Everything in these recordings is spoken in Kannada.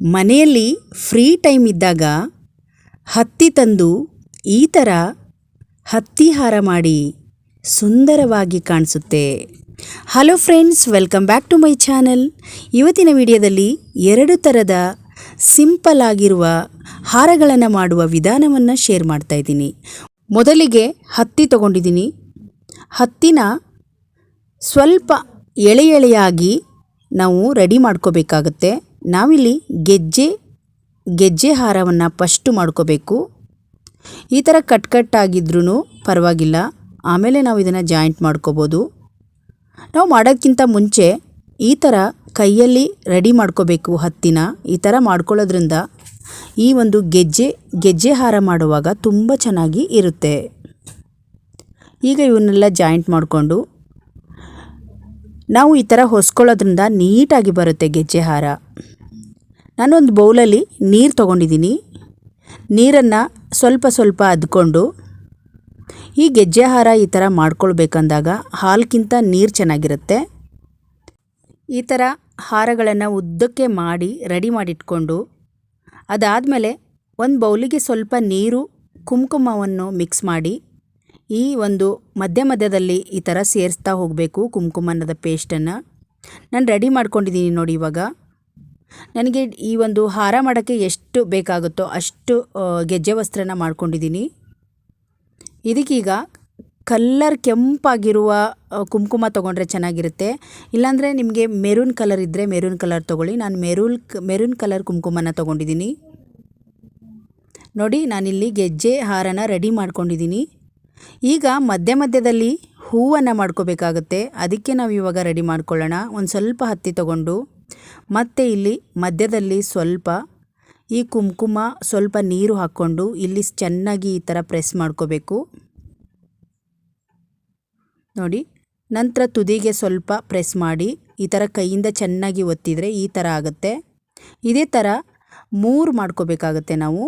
ಮನೆಯಲ್ಲಿ ಫ್ರೀ ಟೈಮ್ ಇದ್ದಾಗ ಹತ್ತಿ ತಂದು ಈ ಥರ ಹತ್ತಿ ಹಾರ ಮಾಡಿ ಸುಂದರವಾಗಿ ಕಾಣಿಸುತ್ತೆ. Hello friends welcome back to my channel ಇವತ್ತಿನ ವಿಡಿಯೋದಲ್ಲಿ ಎರಡು ಥರದ ಸಿಂಪಲ್ ಆಗಿರುವ ಹಾರಗಳನ್ನು ಮಾಡುವ ವಿಧಾನವನ್ನು ಶೇರ್ ಮಾಡ್ತಾ ಇದ್ದೀನಿ. ಮೊದಲಿಗೆ ಹತ್ತಿ ತಗೊಂಡಿದ್ದೀನಿ. ಹತ್ತಿನ ಸ್ವಲ್ಪ ಎಳೆ ಎಳೆಯಾಗಿ ನಾವು ರೆಡಿ ಮಾಡ್ಕೋಬೇಕಾಗತ್ತೆ. ನಾವಿಲ್ಲಿ ಗೆಜ್ಜೆ ಗೆಜ್ಜೆ ಹಾರವನ್ನು ಪಸ್ಟು ಮಾಡ್ಕೋಬೇಕು. ಈ ಥರ ಕಟ್ ಕಟ್ ಆಗಿದ್ರೂ ಪರವಾಗಿಲ್ಲ. ಆಮೇಲೆ ನಾವು ಇದನ್ನು ಜಾಯಿಂಟ್ ಮಾಡ್ಕೋಬೋದು. ನಾವು ಮಾಡೋಕ್ಕಿಂತ ಮುಂಚೆ ಈ ಥರ ಕೈಯಲ್ಲಿ ರೆಡಿ ಮಾಡ್ಕೋಬೇಕು ಹತ್ತಿನ. ಈ ಥರ ಮಾಡ್ಕೊಳ್ಳೋದ್ರಿಂದ ಈ ಒಂದು ಗೆಜ್ಜೆ ಗೆಜ್ಜೆ ಹಾರ ಮಾಡುವಾಗ ತುಂಬ ಚೆನ್ನಾಗಿ ಇರುತ್ತೆ. ಈಗ ಇವನ್ನೆಲ್ಲ ಜಾಯಿಂಟ್ ಮಾಡಿಕೊಂಡು ನಾವು ಈ ಥರ ಹೊಸ್ಕೊಳ್ಳೋದ್ರಿಂದ ನೀಟಾಗಿ ಬರುತ್ತೆ ಗೆಜ್ಜೆ ಹಾರ. ನಾನೊಂದು ಬೌಲಲ್ಲಿ ನೀರು ತೊಗೊಂಡಿದ್ದೀನಿ. ನೀರನ್ನು ಸ್ವಲ್ಪ ಸ್ವಲ್ಪ ಅದ್ಕೊಂಡು ಈ ಗೆಜ್ಜೆಹಾರ ಈ ಥರ ಮಾಡ್ಕೊಳ್ಬೇಕಂದಾಗ ಹಾಲ್ಕಿಂತ ನೀರು ಚೆನ್ನಾಗಿರುತ್ತೆ. ಈ ಥರ ಹಾರಗಳನ್ನು ಉದ್ದಕ್ಕೆ ಮಾಡಿ ರೆಡಿ ಮಾಡಿಟ್ಕೊಂಡು ಅದಾದಮೇಲೆ ಒಂದು ಬೌಲಿಗೆ ಸ್ವಲ್ಪ ನೀರು, ಕುಂಕುಮವನ್ನು ಮಿಕ್ಸ್ ಮಾಡಿ ಈ ಒಂದು ಮಧ್ಯ ಮಧ್ಯದಲ್ಲಿ ಈ ಥರ ಸೇರಿಸ್ತಾ ಹೋಗಬೇಕು ಕುಂಕುಮನದ ಪೇಸ್ಟನ್ನು. ನಾನು ರೆಡಿ ಮಾಡ್ಕೊಂಡಿದ್ದೀನಿ ನೋಡಿ ಇವಾಗ. ನನಗೆ ಈ ಒಂದು ಹಾರ ಮಾಡೋಕ್ಕೆ ಎಷ್ಟು ಬೇಕಾಗುತ್ತೋ ಅಷ್ಟು ಗೆಜ್ಜೆ ವಸ್ತ್ರನ ಮಾಡ್ಕೊಂಡಿದ್ದೀನಿ. ಇದಕ್ಕೀಗ ಕಲ್ಲರ್ ಕೆಂಪಾಗಿರುವ ಕುಂಕುಮ ತೊಗೊಂಡ್ರೆ ಚೆನ್ನಾಗಿರುತ್ತೆ. ಇಲ್ಲಾಂದರೆ ನಿಮಗೆ ಮೆರೂನ್ ಕಲರ್ ಇದ್ದರೆ ಮೆರೂನ್ ಕಲರ್ ತೊಗೊಳ್ಳಿ. ನಾನು ಮೆರೂನ್ ಮೆರೂನ್ ಕಲರ್ ಕುಂಕುಮನ ತೊಗೊಂಡಿದ್ದೀನಿ. ನೋಡಿ, ನಾನಿಲ್ಲಿ ಗೆಜ್ಜೆ ಹಾರನ ರೆಡಿ ಮಾಡ್ಕೊಂಡಿದ್ದೀನಿ. ಈಗ ಮಧ್ಯ ಮಧ್ಯದಲ್ಲಿ ಹೂವನ್ನು ಮಾಡ್ಕೋಬೇಕಾಗುತ್ತೆ. ಅದಕ್ಕೆ ನಾವು ಇವಾಗ ರೆಡಿ ಮಾಡ್ಕೊಳ್ಳೋಣ. ಒಂದು ಸ್ವಲ್ಪ ಹತ್ತಿ ತಗೊಂಡು. ಮತ್ತು ಇಲ್ಲಿ ಮಧ್ಯದಲ್ಲಿ ಸ್ವಲ್ಪ ಈ ಕುಂಕುಮ ಸ್ವಲ್ಪ ನೀರು ಹಾಕ್ಕೊಂಡು ಇಲ್ಲಿ ಚೆನ್ನಾಗಿ ಈ ಥರ ಪ್ರೆಸ್ ಮಾಡ್ಕೋಬೇಕು. ನೋಡಿ, ನಂತರ ತುದಿಗೆ ಸ್ವಲ್ಪ ಪ್ರೆಸ್ ಮಾಡಿ ಈ ಥರ ಕೈಯಿಂದ ಚೆನ್ನಾಗಿ ಒತ್ತಿದರೆ ಈ ಥರ ಆಗುತ್ತೆ. ಇದೇ ಥರ ಮೂರು ಮಾಡ್ಕೋಬೇಕಾಗತ್ತೆ ನಾವು.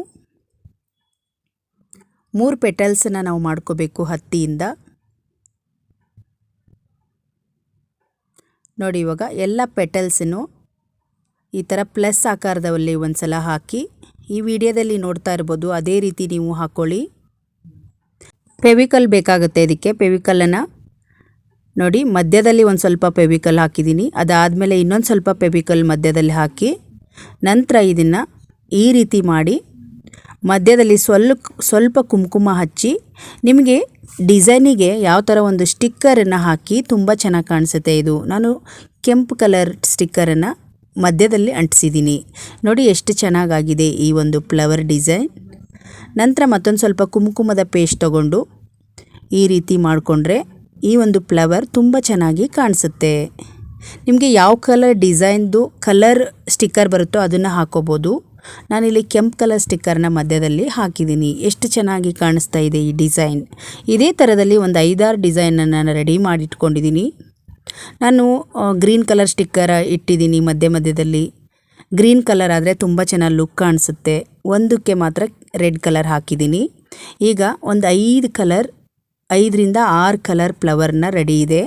ಮೂರು ಪೆಟಲ್ಸನ್ನು ನಾವು ಮಾಡ್ಕೋಬೇಕು ಹತ್ತಿಯಿಂದ. ನೋಡಿ ಇವಾಗ ಎಲ್ಲ ಪೆಟಲ್ಸನ್ನು ಈ ಥರ ಪ್ಲಸ್ ಆಕಾರದಲ್ಲಿ ಒಂದು ಸಲ ಹಾಕಿ ಈ ವಿಡಿಯೋದಲ್ಲಿ ನೋಡ್ತಾ ಇರ್ಬೋದು, ಅದೇ ರೀತಿ ನೀವು ಹಾಕ್ಕೊಳ್ಳಿ ಪೆವಿಕಲ್ ಬೇಕಾಗುತ್ತೆ ಇದಕ್ಕೆ, ಪೆವಿಕಲನ್ನು. ನೋಡಿ, ಮಧ್ಯದಲ್ಲಿ ಒಂದು ಸ್ವಲ್ಪ ಪೆವಿಕಲ್ ಹಾಕಿದ್ದೀನಿ, ಅದಾದಮೇಲೆ ಇನ್ನೊಂದು ಸ್ವಲ್ಪ ಪೆವಿಕಲ್ ಮಧ್ಯದಲ್ಲಿ ಹಾಕಿ, ನಂತರ ಇದನ್ನು ಈ ರೀತಿ ಮಾಡಿ ಮಧ್ಯದಲ್ಲಿ ಸ್ವಲ್ಪ ಸ್ವಲ್ಪ ಕುಂಕುಮ ಹಚ್ಚಿ ನಿಮಗೆ ಡಿಸೈನಿಗೆ ಯಾವ ಥರ ಒಂದು ಸ್ಟಿಕ್ಕರನ್ನು ಹಾಕಿ ತುಂಬ ಚೆನ್ನಾಗಿ ಕಾಣಿಸುತ್ತೆ ಇದು. ನಾನು ಕೆಂಪು ಕಲರ್ ಸ್ಟಿಕ್ಕರನ್ನು ಮಧ್ಯದಲ್ಲಿ ಅಂಟಿಸಿದ್ದೀನಿ. ನೋಡಿ ಎಷ್ಟು ಚೆನ್ನಾಗಾಗಿದೆ ಈ ಒಂದು ಫ್ಲವರ್ ಡಿಸೈನ್ ನಂತರ ಮತ್ತೊಂದು ಸ್ವಲ್ಪ ಕುಂಕುಮದ ಪೇಸ್ಟ್ ತಗೊಂಡು ಈ ರೀತಿ ಮಾಡಿಕೊಂಡ್ರೆ ಈ ಒಂದು ಫ್ಲವರ್ ತುಂಬ ಚೆನ್ನಾಗಿ ಕಾಣಿಸುತ್ತೆ. ನಿಮಗೆ ಯಾವ ಕಲರ್ ಡಿಸೈನ್ದು ಕಲರ್ ಸ್ಟಿಕ್ಕರ್ ಬರುತ್ತೋ ಅದನ್ನು ಹಾಕೋಬೋದು. ನಾನಿಲ್ಲಿ ಕೆಂಪು ಕಲರ್ ಸ್ಟಿಕ್ಕರ್ನ ಮಧ್ಯದಲ್ಲಿ ಹಾಕಿದ್ದೀನಿ. ಎಷ್ಟು ಚೆನ್ನಾಗಿ ಕಾಣಿಸ್ತಾ ಇದೆ ಈ ಡಿಸೈನ್. ಇದೇ ಥರದಲ್ಲಿ ಒಂದು ಐದಾರು ಡಿಸೈನನ್ನು ನಾನು ರೆಡಿ ಮಾಡಿಟ್ಕೊಂಡಿದ್ದೀನಿ. ನಾನು ಗ್ರೀನ್ ಕಲರ್ ಸ್ಟಿಕ್ಕರ್ ಇಟ್ಟಿದ್ದೀನಿ ಮಧ್ಯ ಮಧ್ಯದಲ್ಲಿ. ಗ್ರೀನ್ ಕಲರ್ ಆದರೆ ತುಂಬ ಚೆನ್ನಾಗಿ ಲುಕ್ ಕಾಣಿಸುತ್ತೆ. ಒಂದಕ್ಕೆ ಮಾತ್ರ ರೆಡ್ ಕಲರ್ ಹಾಕಿದ್ದೀನಿ. ಈಗ ಒಂದು ಐದು ಕಲರ್, ಐದರಿಂದ ಆರು ಕಲರ್ ಫ್ಲವರ್ನ ರೆಡಿ ಇದೆ.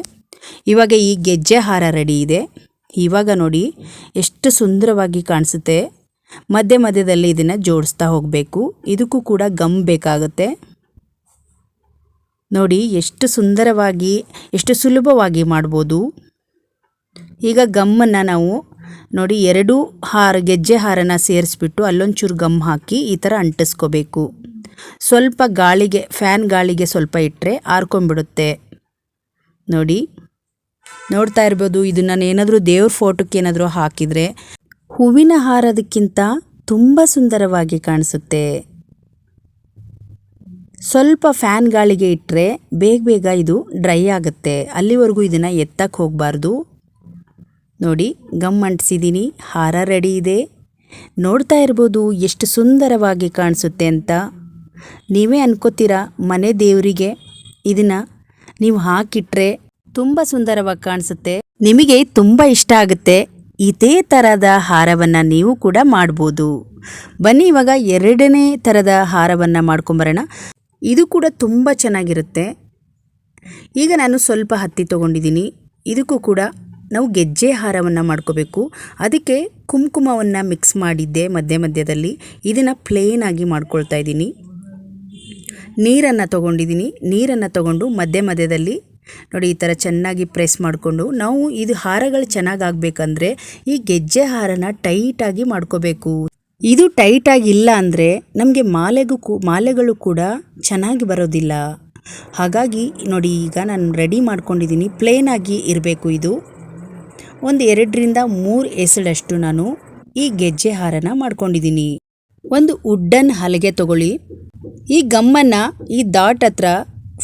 ಇವಾಗ ಈ ಗೆಜ್ಜೆ ಹಾರ ರೆಡಿ ಇದೆ. ಇವಾಗ ನೋಡಿ, ಎಷ್ಟು ಸುಂದರವಾಗಿ ಕಾಣಿಸುತ್ತೆ. ಮಧ್ಯ ಮಧ್ಯದಲ್ಲಿ ಇದನ್ನು ಜೋಡಿಸ್ತಾ ಹೋಗಬೇಕು. ಇದಕ್ಕೂ ಕೂಡ ಗಮ್ ಬೇಕಾಗುತ್ತೆ. ನೋಡಿ, ಎಷ್ಟು ಸುಂದರವಾಗಿ, ಎಷ್ಟು ಸುಲಭವಾಗಿ ಮಾಡ್ಬೋದು. ಈಗ ಗಮ್ಮನ್ನು ನಾವು, ನೋಡಿ, ಎರಡು ಹಾರ, ಗೆಜ್ಜೆ ಹಾರನ ಸೇರಿಸ್ಬಿಟ್ಟು ಅಲ್ಲೊಂಚೂರು ಗಮ್ ಹಾಕಿ ಈ ಥರ ಅಂಟಿಸ್ಕೋಬೇಕು. ಸ್ವಲ್ಪ ಗಾಳಿಗೆ ಫ್ಯಾನ್ ಗಾಳಿಗೆ ಸ್ವಲ್ಪ ಇಟ್ಟರೆ ಆರ್ಕೊಂಬಿಡುತ್ತೆ ನೋಡಿ, ನೋಡ್ತಾ ಇರ್ಬೋದು ಇದನ್ನು ನಾನು ಏನಾದರೂ ದೇವ್ರ ಫೋಟೋಕ್ಕೆ ಏನಾದರೂ ಹಾಕಿದರೆ ಹೂವಿನ ಹಾರದಕ್ಕಿಂತ ತುಂಬ ಸುಂದರವಾಗಿ ಕಾಣಿಸುತ್ತೆ. ಸ್ವಲ್ಪ ಫ್ಯಾನ್ ಗಾಳಿಗೆ ಇಟ್ಟರೆ ಬೇಗ ಬೇಗ ಇದು ಡ್ರೈ ಆಗುತ್ತೆ. ಅಲ್ಲಿವರೆಗೂ ಇದನ್ನು ಎತ್ತಕ್ಕೆ ಹೋಗಬಾರ್ದು. ನೋಡಿ, ಗಮ್ ಅಂಟಿಸಿದ್ದೀನಿ ಹಾರ ರೆಡಿ ಇದೆ. ನೋಡ್ತಾ ಇರ್ಬೋದು ಎಷ್ಟು ಸುಂದರವಾಗಿ ಕಾಣಿಸುತ್ತೆ ಅಂತ. ನೀವೇ ಅನ್ಕೋತೀರಾ, ಮನೆ ದೇವರಿಗೆ? ಇದನ್ನು ನೀವು ಹಾಕಿಟ್ರೆ ತುಂಬ ಸುಂದರವಾಗಿ ಕಾಣಿಸುತ್ತೆ. ನಿಮಗೆ ತುಂಬ ಇಷ್ಟ ಆಗುತ್ತೆ. ಇದೇ ಥರದ ಹಾರವನ್ನು ನೀವು ಕೂಡ ಮಾಡ್ಬೋದು. ಬನ್ನಿ, ಇವಾಗ ಎರಡನೇ ಥರದ ಹಾರವನ್ನು ಮಾಡ್ಕೊಂಬರೋಣ. ಇದು ಕೂಡ ತುಂಬ ಚೆನ್ನಾಗಿರುತ್ತೆ. ಈಗ ನಾನು ಸ್ವಲ್ಪ ಹತ್ತಿ ತೊಗೊಂಡಿದ್ದೀನಿ. ಇದಕ್ಕೂ ಕೂಡ ನಾವು ಗೆಜ್ಜೆ ಹಾರವನ್ನು ಮಾಡ್ಕೋಬೇಕು. ಅದಕ್ಕೆ ಕುಂಕುಮವನ್ನು ಮಿಕ್ಸ್ ಮಾಡಿದ್ದೆ ಮಧ್ಯ ಮಧ್ಯದಲ್ಲಿ. ಇದನ್ನು ಆಗಿ ಮಾಡ್ಕೊಳ್ತಾ ಇದ್ದೀನಿ. ನೀರನ್ನು ತೊಗೊಂಡಿದ್ದೀನಿ. ನೀರನ್ನು ತೊಗೊಂಡು ಮಧ್ಯ ಮಧ್ಯದಲ್ಲಿ ನೋಡಿ, ಈ ಥರ ಚೆನ್ನಾಗಿ ಪ್ರೆಸ್ ಮಾಡಿಕೊಂಡು ನಾವು ಇದು ಹಾರಗಳು ಚೆನ್ನಾಗಿ ಆಗಬೇಕಂದ್ರೆ ಈ ಗೆಜ್ಜೆ ಹಾರನ ಟೈಟಾಗಿ ಮಾಡ್ಕೋಬೇಕು. ಇದು ಟೈಟಾಗಿ ಇಲ್ಲ ಅಂದರೆ ನಮಗೆ ಮಾಲೆಗೂ ಕೂ, ಮಾಲೆಗಳು ಕೂಡ ಚೆನ್ನಾಗಿ ಬರೋದಿಲ್ಲ. ಹಾಗಾಗಿ ನೋಡಿ, ಈಗ ನಾನು ರೆಡಿ ಮಾಡ್ಕೊಂಡಿದ್ದೀನಿ ಪ್ಲೇನಾಗಿ ಇರಬೇಕು ಇದು. ಒಂದು ಎರಡರಿಂದ ಮೂರು ಎಸಳಷ್ಟು ನಾನು ಈ ಗೆಜ್ಜೆ ಹಾರನ ಮಾಡ್ಕೊಂಡಿದ್ದೀನಿ ಒಂದು ಉಡ್ಡನ್ ಹಲಗೆ ತಗೊಳ್ಳಿ. ಈ ಗಮ್ಮನ್ನು ಈ ದಾಟ್ ಹತ್ರ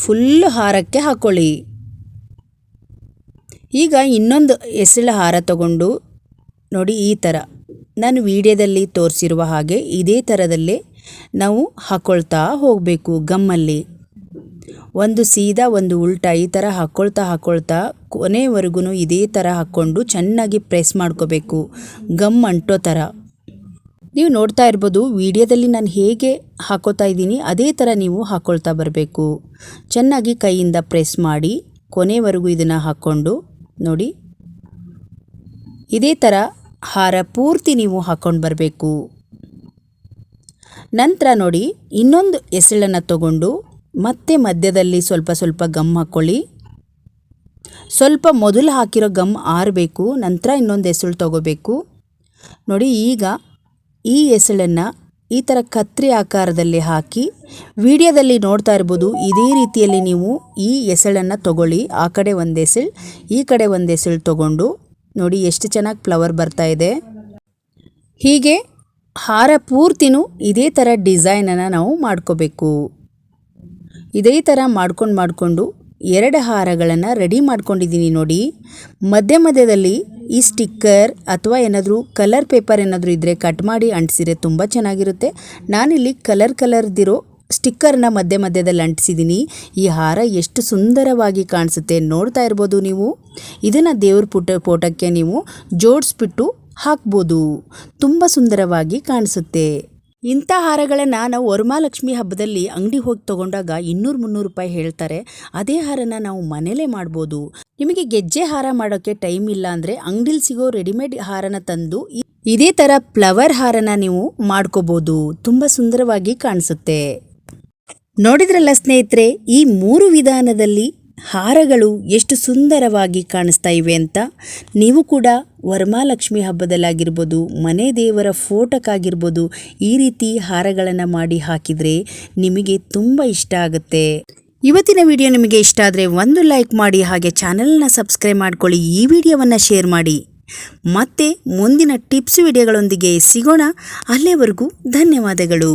ಫುಲ್ ಹಾರಕ್ಕೆ ಹಾಕ್ಕೊಳ್ಳಿ ಈಗ ಇನ್ನೊಂದು ಎಸಳ ಹಾರ ತಗೊಂಡು ನೋಡಿ ಈ ಥರ ನಾನು ವಿಡಿಯೋದಲ್ಲಿ ತೋರಿಸಿರುವ ಹಾಗೆ ಇದೇ ಥರದಲ್ಲೇ ನಾವು ಹಾಕ್ಕೊಳ್ತಾ ಹೋಗಬೇಕು ಗಮ್ಮಲ್ಲಿ. ಒಂದು ಸೀದಾ ಒಂದು ಉಲ್ಟಾ ಈ ಥರ ಹಾಕ್ಕೊಳ್ತಾ ಹಾಕ್ಕೊಳ್ತಾ ಕೊನೆವರೆಗೂ ಇದೇ ಥರ ಹಾಕ್ಕೊಂಡು ಚೆನ್ನಾಗಿ ಪ್ರೆಸ್ ಮಾಡ್ಕೋಬೇಕು. ಗಮ್ ಅಂಟೋ ಥರ ನೀವು ನೋಡ್ತಾ ಇರ್ಬೋದು ವಿಡಿಯೋದಲ್ಲಿ ನಾನು ಹೇಗೆ ಹಾಕೋತಾ ಇದ್ದೀನಿ ಅದೇ ಥರ ನೀವು ಹಾಕ್ಕೊಳ್ತಾ ಬರಬೇಕು. ಚೆನ್ನಾಗಿ ಕೈಯಿಂದ ಪ್ರೆಸ್ ಮಾಡಿ ಕೊನೆವರೆಗೂ ಇದನ್ನು ಹಾಕ್ಕೊಂಡು ನೋಡಿ. ಇದೇ ಥರ ಹಾರ ಪೂರ್ತಿ ನೀವು ಹಾಕ್ಕೊಂಡು ಬರಬೇಕು. ನಂತರ ನೋಡಿ, ಇನ್ನೊಂದು ಎಸಳನ್ನು ತಗೊಂಡು ಮತ್ತೆ ಮಧ್ಯದಲ್ಲಿ ಸ್ವಲ್ಪ ಸ್ವಲ್ಪ ಗಮ್ ಹಾಕ್ಕೊಳ್ಳಿ ಸ್ವಲ್ಪ ಮೊದಲು ಹಾಕಿರೋ ಗಮ್ ಆರಬೇಕು, ನಂತರ ಇನ್ನೊಂದು ಎಸಳು ತಗೋಬೇಕು. ನೋಡಿ, ಈಗ ಈ ಎಸಳನ್ನು ಈ ಥರ ಕತ್ರಿ ಆಕಾರದಲ್ಲಿ ಹಾಕಿ ವಿಡಿಯೋದಲ್ಲಿ ನೋಡ್ತಾ ಇರ್ಬೋದು, ಇದೇ ರೀತಿಯಲ್ಲಿ ನೀವು ಈ ಎಸಳನ್ನು ತಗೊಳ್ಳಿ, ಆ ಕಡೆ ಒಂದು ಎಸಳು ಈ ಕಡೆ ಒಂದು ಎಸಳು ತಗೊಂಡು ನೋಡಿ ಎಷ್ಟು ಚೆನ್ನಾಗಿ ಫ್ಲವರ್ ಬರ್ತಾ ಇದೆ. ಹೀಗೆ ಹಾರ ಪೂರ್ತಿನೂ ಇದೇ ಥರ ಡಿಸೈನನ್ನು ನಾವು ಮಾಡ್ಕೋಬೇಕು. ಇದೇ ಥರ ಮಾಡ್ಕೊಂಡು ಮಾಡಿಕೊಂಡು ಎರಡು ಹಾರಗಳನ್ನು ರೆಡಿ ಮಾಡ್ಕೊಂಡಿದ್ದೀನಿ ನೋಡಿ. ಮಧ್ಯ ಮಧ್ಯದಲ್ಲಿ ಈ ಸ್ಟಿಕ್ಕರ್ ಅಥವಾ ಏನಾದರೂ ಕಲರ್ ಪೇಪರ್ ಏನಾದರೂ ಇದ್ದರೆ ಕಟ್ ಮಾಡಿ ಅಂಟಿಸಿದ್ರೆ ತುಂಬ ಚೆನ್ನಾಗಿರುತ್ತೆ. ನಾನಿಲ್ಲಿ ಕಲರ್ ಕಲರ್ದಿರೋ ಸ್ಟಿಕ್ಕರ್ನ ಮಧ್ಯ ಮಧ್ಯದಲ್ಲಿ ಅಂಟಿಸಿದ್ದೀನಿ ಈ ಹಾರ ಎಷ್ಟು ಸುಂದರವಾಗಿ ಕಾಣಿಸುತ್ತೆ ನೋಡ್ತಾ ಇರ್ಬೋದು ನೀವು. ಇದನ್ನು ದೇವ್ರ ಪುಟ ಫೋಟೋಕ್ಕೆ ನೀವು ಜೋಡಿಸ್ಬಿಟ್ಟು ಹಾಕ್ಬೋದು. ತುಂಬ ಸುಂದರವಾಗಿ ಕಾಣಿಸುತ್ತೆ. ಇಂಥ ಹಾರಗಳನ್ನು ನಾವು ವರಮಹಾಲಕ್ಷ್ಮಿ ಹಬ್ಬದಲ್ಲಿ ಅಂಗಡಿ ಹೋಗಿ ತಗೊಂಡಾಗ ಇನ್ನೂರು ಮುನ್ನೂರು ರೂಪಾಯಿ ಹೇಳ್ತಾರೆ. ಅದೇ ಹಾರನ ನಾವು ಮನೇಲೇ ಮಾಡ್ಬೋದು. ನಿಮಗೆ ಗೆಜ್ಜೆ ಹಾರ ಮಾಡೋಕ್ಕೆ ಟೈಮ್ ಇಲ್ಲ ಅಂದರೆ ಅಂಗಡಿಲಿ ಸಿಗೋ ರೆಡಿಮೇಡ್ ಹಾರನ ತಂದು ಇದೇ ಥರ ಫ್ಲವರ್ ಹಾರನ ನೀವು ಮಾಡ್ಕೋಬೋದು. ತುಂಬ ಸುಂದರವಾಗಿ ಕಾಣಿಸುತ್ತೆ. ನೋಡಿದ್ರಲ್ಲ ಸ್ನೇಹಿತರೆ, ಈ ಮೂರು ವಿಧಾನದಲ್ಲಿ ಹಾರಗಳು ಎಷ್ಟು ಸುಂದರವಾಗಿ ಕಾಣಿಸ್ತಾ ಇವೆ ಅಂತ? ನೀವು ಕೂಡ ವರ್ಮಾಲಕ್ಷ್ಮಿ ಹಬ್ಬದಲ್ಲಾಗಿರ್ಬೋದು, ಮನೆ ದೇವರ ಫೋಟೋಕ್ಕಾಗಿರ್ಬೋದು, ಈ ರೀತಿ ಹಾರಗಳನ್ನು ಮಾಡಿ ಹಾಕಿದರೆ ನಿಮಗೆ ತುಂಬ ಇಷ್ಟ ಆಗುತ್ತೆ. ಇವತ್ತಿನ ವಿಡಿಯೋ ನಿಮಗೆ ಇಷ್ಟ ಆದರೆ ಒಂದು ಲೈಕ್ ಮಾಡಿ ಹಾಗೆ ಚಾನಲ್ನ ಸಬ್ಸ್ಕ್ರೈಬ್ ಮಾಡ್ಕೊಳ್ಳಿ, ಈ ವಿಡಿಯೋವನ್ನು ಶೇರ್ ಮಾಡಿ. ಮತ್ತೆ ಮುಂದಿನ ಟಿಪ್ಸ್ ವಿಡಿಯೋಗಳೊಂದಿಗೆ ಸಿಗೋಣ. ಅಲ್ಲಿವರೆಗೂ ಧನ್ಯವಾದಗಳು.